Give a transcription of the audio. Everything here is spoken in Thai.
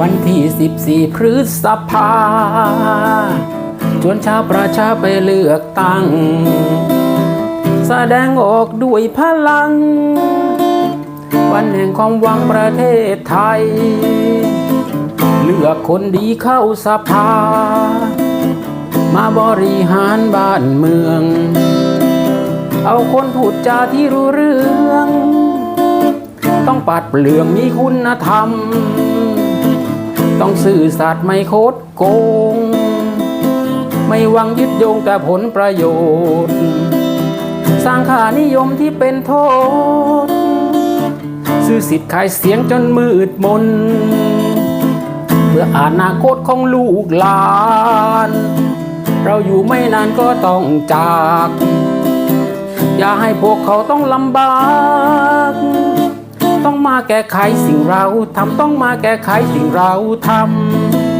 วันที่ 14 พฤษภาชวนชาวประชาไปเลือกตั้ง แสดงออกด้วยพลัง วันแห่งความหวังประเทศไทย เลือกคนดีเข้าสภา มาบริหารบ้านเมือง เอาคนพูดจาที่รู้เรื่อง ต้องปัดเปลืองมีคุณธรรม ต้องซื่อสัตย์ไม่โคดโกง ไม่หวังยึดโยงแต่ผลประโยชน์ สร้างค่านิยมที่เป็นโทษ ซื้อสิทธิ์ขายเสียงจนมืดมน เพื่ออนาคตของลูกหลาน เราอยู่ไม่นานก็ต้องจาก อย่าให้พวกเขาต้องลำบาก แก้ไขสิ่งเราทำต้องมาแก้ไขสิ่งเราทำ